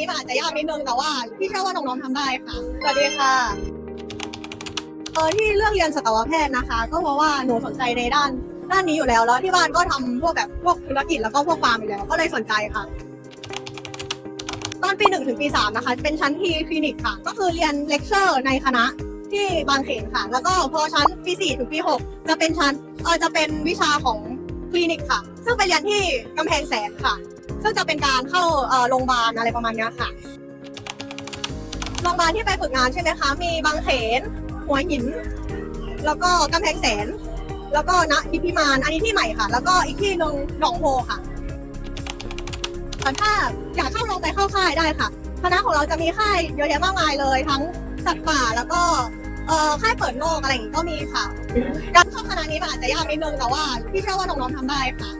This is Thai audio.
นี้มันอาจจะยากนิดนึงแต่ว่าพี่เชื่อว่าน้องๆทำได้ค่ะสวัสดีค่ะเออที่เลือกเรียนสัตวแพทย์นะคะ ก็เพราะว่าหนูสนใจในด้านด้านนี้อยู่แล้วแล้วที่บ้านก็ทำพวกแบบพวกธุรกิจแล้วก็พวกฟาร์มอยู่แล้วก็เลยสนใจค่ะ ตอนปีหนึ่งถึงปีสามนะคะ เป็นชั้นทีคลินิกค่ะ ก็คือเรียนเลคเชอร์ในคณะที่บางเขนค่ะ แล้วก็พอชั้นปีสี่ถึงปีหกจะเป็นชั้นเออจะเป็นวิชาของคลินิกค่ะ ซึ่งไปเรียนที่กำแพงแสนค่ะ ซึ่งจะเป็นการเข้าโรงพยาบาลอะไรประมาณนี้ค่ะ โรงพยาบาลที่ไปฝึกงานใช่ไหมคะ มีบางเขน หัวหิน แล้วก็กำแพงแสน แล้วก็ณทิพิมานอันนี้ที่ใหม่ค่ะ แล้วก็อีกที่หนึ่งหนองโพค่ะถ้าอยากเข้าลงไปเข้าค่ายได้ค่ะ คณะของเราจะมีค่ายเยอะแยะมากมายเลย ทั้งสัตว์ป่าแล้วก็เอ่อค่ายเปิดโลกอะไรอย่างนี้ก็มีค่ะ การเข้าคณะนี้มันอาจจะยากนิดนึงแต่ว่าพี่เชื่อว่าน้องๆทำได้ค่ะ